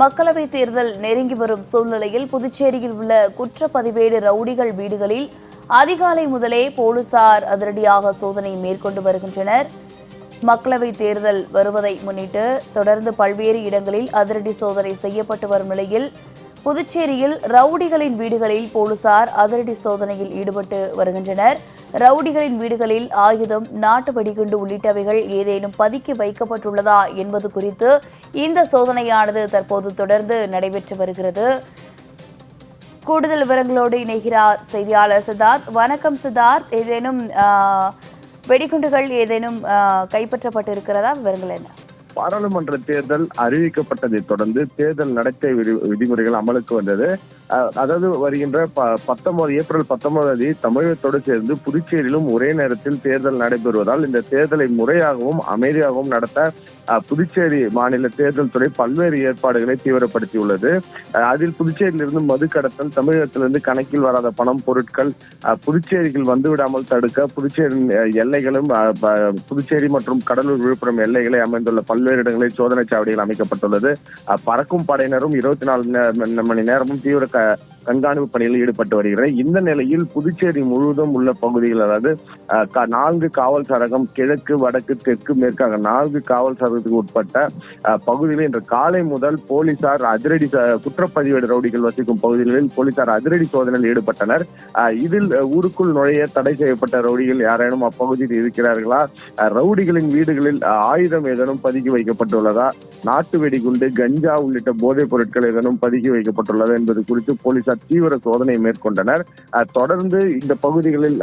மக்களவை தேர்தல் நெருங்கி வரும் சூழ்நிலையில் புதுச்சேரியில் உள்ள குற்றப்பதிவேடு ரவுடிகள் வீடுகளில் அதிகாலை முதலே போலீசார் அதிரடியாக சோதனை மேற்கொண்டு வருகின்றனர். மக்களவை தேர்தல் வருவதை முன்னிட்டு தொடர்ந்து பல்வேறு இடங்களில் அதிரடி சோதனை செய்யப்பட்டு வரும் நிலையில் புதுச்சேரியில் ரவுடிகளின் வீடுகளில் போலீசார் அதிரடி சோதனையில் ஈடுபட்டு வருகின்றனர். ரவுடிகளின் வீடுகளில் ஆயுதம் நாட்டு வெடிகுண்டு உள்ளிட்டவைகள் ஏதேனும் பதுக்கி வைக்கப்பட்டுள்ளதா என்பது குறித்து இந்த சோதனையானது தற்போது தொடர்ந்து நடைபெற்று வருகிறது. கூடுதல் விவரங்களோடு இணைகிறார் செய்தியாளர் சித்தார்த். வணக்கம் சித்தார்த். ஏதேனும் வெடிகுண்டுகள் ஏதேனும் கைப்பற்றப்பட்டிருக்கிறதா? விவரங்கள் என்ன? பாராளுமன்ற தேர்தல் அறிவிக்கப்பட்டதை தொடர்ந்து தேர்தல் நடத்தை விதிமுறைகள் அமலுக்கு வந்தது. அதாவது வருகின்ற ப- பத்தொன்பது ஏப்ரல் பத்தொன்பதாம் தேதி தமிழகத்தோடு சேர்ந்து புதுச்சேரியிலும் ஒரே நேரத்தில் தேர்தல் நடைபெறுவதால் இந்த தேர்தலை முறையாகவும் அமைதியாகவும் நடத்த புதுச்சேரி மாநில தேர்தல் துறை பல்வேறு ஏற்பாடுகளை தீவிரப்படுத்தியுள்ளது. அதில் புதுச்சேரியிலிருந்து மது கடத்தல் தமிழகத்திலிருந்து கணக்கில் வராத பணம் பொருட்கள் அஹ், புதுச்சேரியில் வந்துவிடாமல் தடுக்க புதுச்சேரி எல்லைகளும் அஹ், புதுச்சேரி மற்றும் கடலூர் விழுப்புரம் எல்லைகளை அமைந்துள்ள பல்வேறு இடங்களில் சோதனை சாவடிகள் அமைக்கப்பட்டுள்ளது. பறக்கும் படையினரும் இருபத்தி நாலு மணி நேரமும் தீவிர கண்காணிப்பு பணியில் ஈடுபட்டு வருகிறது இந்த நிலையில் புதுச்சேரி முழுவதும் உள்ள பகுதிகள் அதாவது நான்கு காவல் சரகம் கிழக்கு வடக்கு தெற்கு மேற்காக நான்கு காவல் சரகத்துக்கு உட்பட்ட பகுதிகளில் இன்று காலை முதல் போலீசார் அதிரடி குற்றப்பதிவேடு ரவுடிகள் வசிக்கும் பகுதிகளில் போலீசார் அதிரடி சோதனையில் ஈடுபட்டனர். இதில் ஊருக்குள் நுழைய தடை செய்யப்பட்ட ரவுடிகள் யாரேனும் அப்பகுதியில் இருக்கிறார்களா? ரவுடிகளின் வீடுகளில் ஆயுதம் ஏதேனும் பதுக்கி வைக்கப்பட்டுள்ளதா? நாட்டு வெடிகுண்டு கஞ்சா உள்ளிட்ட போதைப் பொருட்கள் ஏதேனும் பதுக்கி வைக்கப்பட்டுள்ளதா என்பது குறித்து போலீசார் தீவிர சோதனை மேற்கொண்டனர். தொடர்ந்து இந்த பகுதிகளில்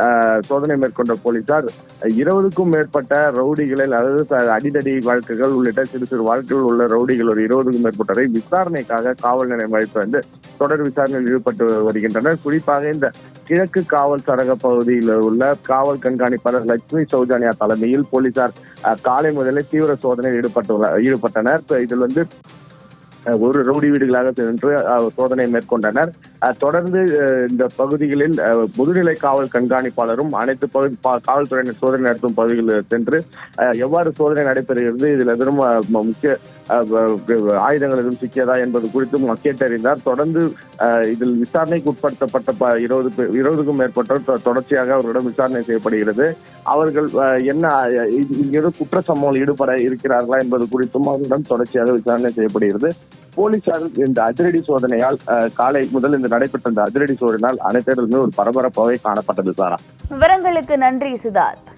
சோதனை மேற்கொண்ட போலீசார் இருபதுக்கும் மேற்பட்ட ரவுடிகளில் அதாவது அடிதடி வழக்குகள் உள்ளிட்ட சிறு சிறு வழக்குகள் உள்ள ரவுடிகள் ஒரு இருபதுக்கும் மேற்பட்டவரை விசாரணைக்காக காவல் நிலையம் அழைத்து வந்து தொடர் விசாரணையில் ஈடுபட்டு வருகின்றனர். குறிப்பாக இந்த கிழக்கு காவல் சரக பகுதியில் உள்ள காவல் கண்காணிப்பாளர் லட்சுமி சௌஜானியா தலைமையில் போலீசார் அஹ், காலை முதலே தீவிர சோதனையில் ஈடுபட்டுள்ள ஈடுபட்டனர். இதில் வந்து ஒரு ரவுடி வீடுகளாக சென்று சோதனை மேற்கொண்டனர். தொடர்ந்து இந்த பகுதிகளில் முதுநிலை காவல் கண்காணிப்பாளரும் அனைத்து பகுதி காவல்துறையினர் சோதனை நடத்தும் பகுதிகளில் சென்று எவ்வாறு சோதனை நடைபெறுகிறது இதில் எதிரும் முக்கிய ஆயுதங்கள் எதுவும் சிக்கியதா என்பது குறித்தும் கேட்டறிந்தார் தொடர்ந்து இதில் விசாரணைக்கு உட்படுத்தப்பட்ட ப- இருபது இருபதுக்கும் மேற்பட்டோர் தொ- தொடர்ச்சியாக அவர்களிடம் விசாரணை செய்யப்படுகிறது. அவர்கள் என்ன அஹ், இங்கிருந்து குற்ற சம்பவங்கள் ஈடுபட இருக்கிறார்களா என்பது குறித்தும் அவர்களிடம் தொடர்ச்சியாக விசாரணை செய்யப்படுகிறது. போலீசார் இந்த அதிரடி சோதனையால் அஹ், காலை முதல் இந்த நடைபெற்ற இந்த அதிரடி சோதனையால் அனைத்திடமே ஒரு பரபரப்பாகவே காணப்பட்டது சாரா. விவரங்களுக்கு நன்றி சிதார்த்